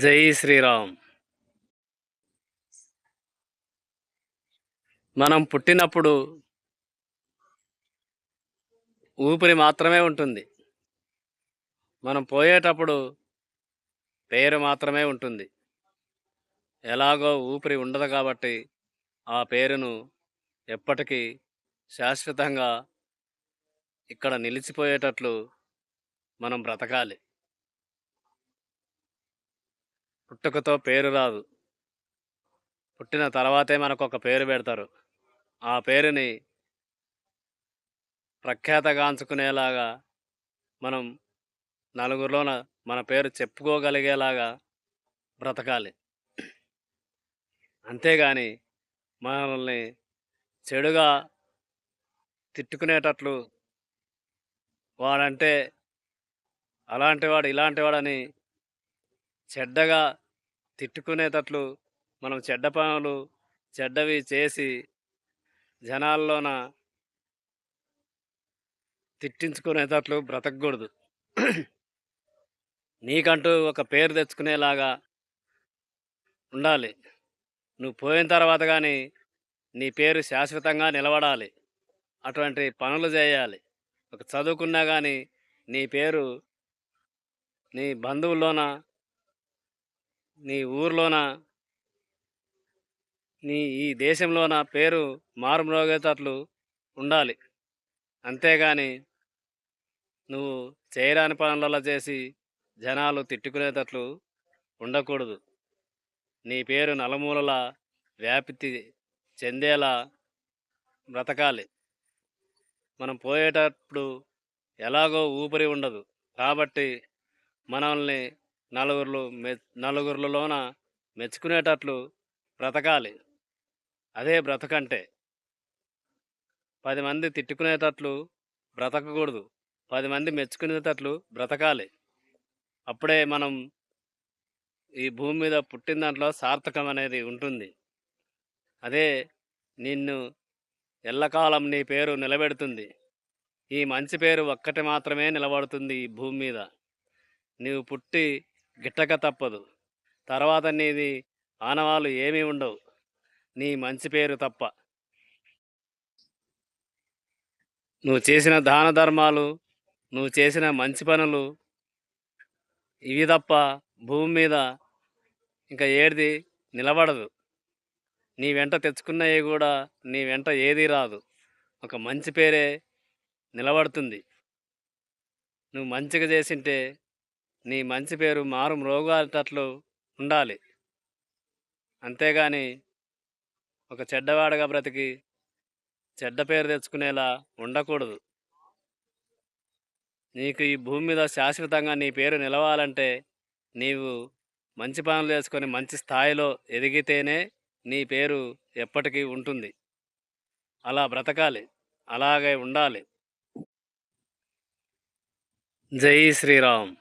జై శ్రీరామ్. మనం పుట్టినప్పుడు ఊపిరి మాత్రమే ఉంటుంది. మనం పోయేటప్పుడు పేరు మాత్రమే ఉంటుంది. ఎలాగో ఊపిరి ఉండదు కాబట్టి ఆ పేరును ఎప్పటికీ శాశ్వతంగా ఇక్కడ నిలిచిపోయేటట్లు మనం బ్రతకాలి. పుట్టుకతో పేరు రాదు. పుట్టిన తర్వాతే మనకు ఒక పేరు పెడతారు. ఆ పేరుని ప్రఖ్యాతగాంచుకునేలాగా మనం నలుగురిలోన మన పేరు చెప్పుకోగలిగేలాగా బ్రతకాలి. అంతేగాని మనల్ని చెడుగా తిట్టుకునేటట్లు వాడంటే అలాంటివాడు ఇలాంటివాడని చెడ్డగా తిట్టుకునేటట్లు మనం చెడ్డ పనులు చెడ్డవి చేసి జనాల్లోన తిట్టించుకునేటట్లు బ్రతకూడదు. నీకంటూ ఒక పేరు తెచ్చుకునేలాగా ఉండాలి. నువ్వు పోయిన తర్వాత కానీ నీ పేరు శాశ్వతంగా నిలబడాలి. అటువంటి పనులు చేయాలి. ఒక చదువుకున్నా కానీ నీ పేరు నీ బంధువుల్లోన నీ ఊర్లోన నీ ఈ దేశంలోన పేరు మారుమ్రోగేటట్లు ఉండాలి. అంతేగాని నువ్వు చేయరాని పనులలో చేసి జనాలు తిట్టుకునేటట్లు ఉండకూడదు. నీ పేరు నలుమూలల వ్యాప్తి చెందేలా బ్రతకాలి. మనం పోయేటప్పుడు ఎలాగో ఊపిరి ఉండదు. కాబట్టి మనల్ని నలుగురు మె నలుగురిలోన మెచ్చుకునేటట్లు బ్రతకాలి. అదే బ్రతకంటే. పది మంది తిట్టుకునేటట్లు బ్రతకకూడదు. పది మంది మెచ్చుకునేటట్లు బ్రతకాలి. అప్పుడే మనం ఈ భూమి మీద పుట్టిన దాంట్లో సార్థకం అనేది ఉంటుంది. అదే నిన్ను ఎల్లకాలం నీ పేరు నిలబెడుతుంది. ఈ మంచి పేరు ఒక్కటి మాత్రమే నిలబడుతుంది ఈ భూమి మీద. నీవు పుట్టి గిట్టక తప్పదు. తర్వాత నీది ఆనవాళ్ళు ఏమీ ఉండవు. నీ మంచి పేరు తప్ప. నువ్వు చేసిన దాన ధర్మాలు నువ్వు చేసిన మంచి పనులు ఇవి తప్ప భూమి మీద ఇంకా ఏది నిలబడదు. నీ వెంట తెచ్చుకున్నవి కూడా నీ వెంట ఏది రాదు. ఒక మంచి పేరే నిలబడుతుంది. నువ్వు మంచిగా చేసింటే నీ మంచి పేరు మారు మ్రోగాటట్లు ఉండాలి. అంతేగాని ఒక చెడ్డవాడగా బ్రతికి చెడ్డ పేరు తెచ్చుకునేలా ఉండకూడదు. నీకు ఈ భూమి మీద శాశ్వతంగా నీ పేరు నిలవాలంటే నీవు మంచి పనులు చేసుకొని మంచి స్థాయిలో ఎదిగితేనే నీ పేరు ఎప్పటికీ ఉంటుంది. అలా బ్రతకాలి. అలాగే ఉండాలి. జై శ్రీరామ్.